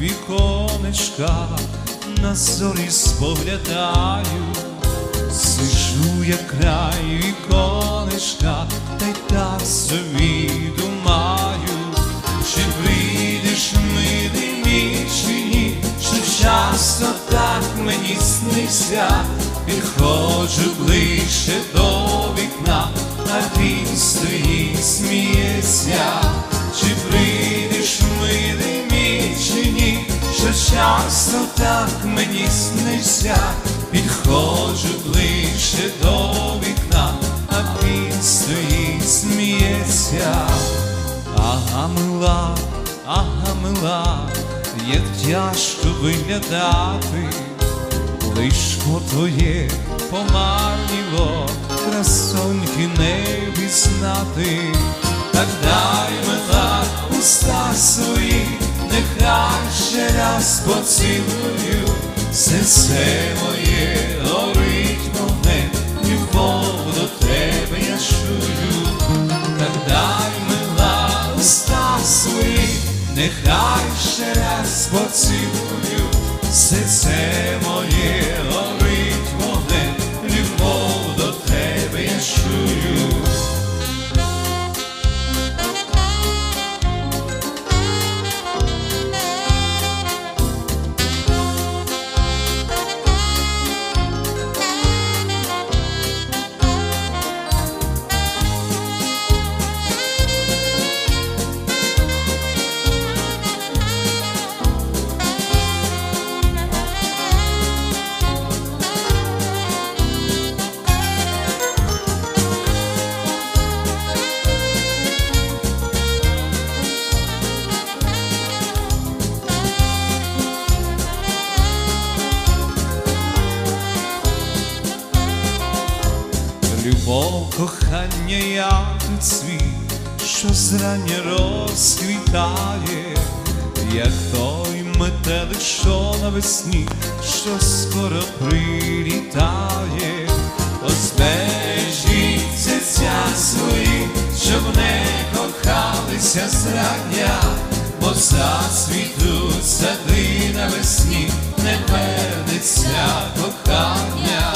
віконечка, на зорі споглядаю, сижу я край віконечка, та й так собі думаю, чи прийдеш милий мій чи ні, що часто так мені снився, підходжу ближче до вікна, а він стоїть, сміється, чи прийдеш часто так мені снився, підходжу ближче до вікна, а він стоїть, сміється. Ага, мила, ага, мила, як тяжко виглядати, лишко твоє помарніло, красоньки не пізнати, так дай мила уста свої, нехай ще раз поцілую, серце моє горить вогнем, любов до тебе я чую, так дай мила уста свої, нехай ще раз поцілую, серце Любов, кохання, як цвіт, що зрання розквітає, як той метелик, що навесні, що скоро прилітає, Озбережіть серця свої, щоб не кохалися зрання, бо зацвітуть сади навесні, не вернеться кохання.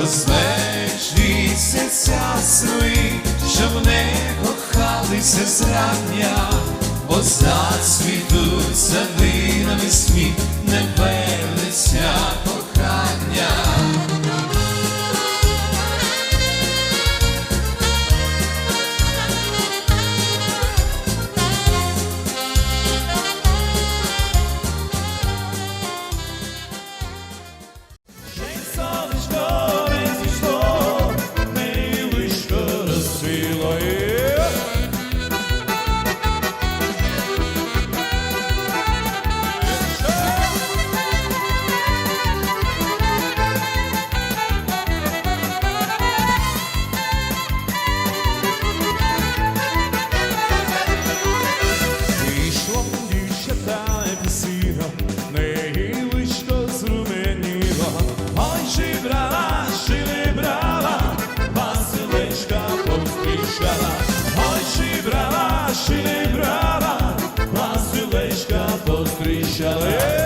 Розбежі кохалися зрання, бо зацвітуть сади навесні, не вернеться брала, шили брала, Василечка повстрічала. Ой, чи брала, шили брала, Василечка повстрічала. Е!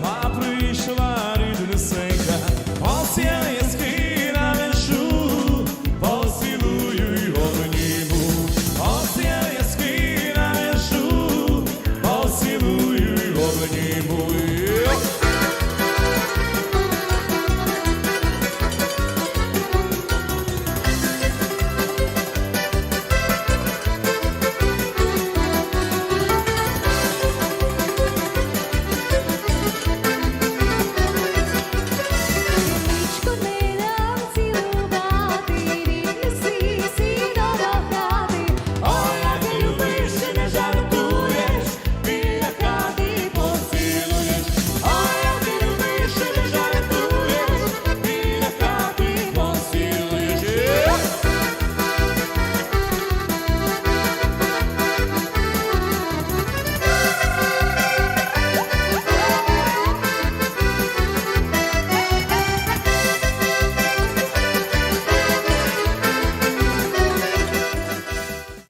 сама прийшла.